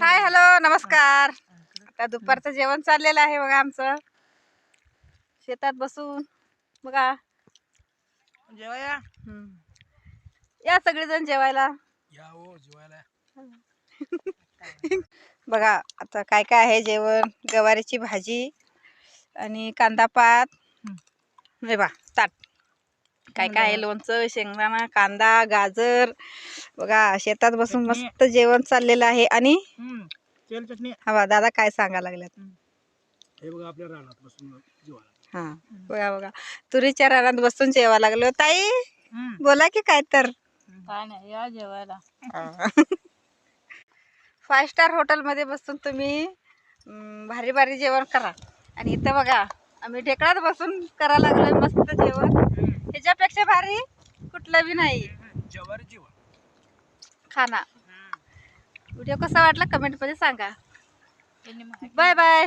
Hi hello नमस्कार. आता दुपारचं जेवण चाललेलं आहे बघा आमचं. शेतात बसून बघा. जेवाया. या सगळेजण जेवायला. या हो जेवायला. बघा आता काय काय आहे जेवण? गवारीची भाजी आणि कांदा पात. हे बा ताट. काय काय आहे लोणचं शेंगदाणा कांदा गाजर बघा शेतात बसून. मस्त जेवण चाललेलं आहे. आणि हम्म तेल चटणी. हा दादा काय सांगा लागल्यात हे बघा आपल्या रानात बसून जेवायला हा बघा बघा. तुरीच्या रानात बसून जेवा लागलो. ताई बोला की काय तर. काय नाही या जेवायला. फाय स्टार हॉटेलमध्ये बसून तुम्ही भारी भारी जेवण करा. आणि इथं बघा आम्ही ढेकळात बसून करा लागलोय मस्त जेवण. कुठलं बी नाही. जेवारी जेवण खाना. व्हिडिओ कसा वाटला? कमेंटमध्ये सांगा. Bye bye.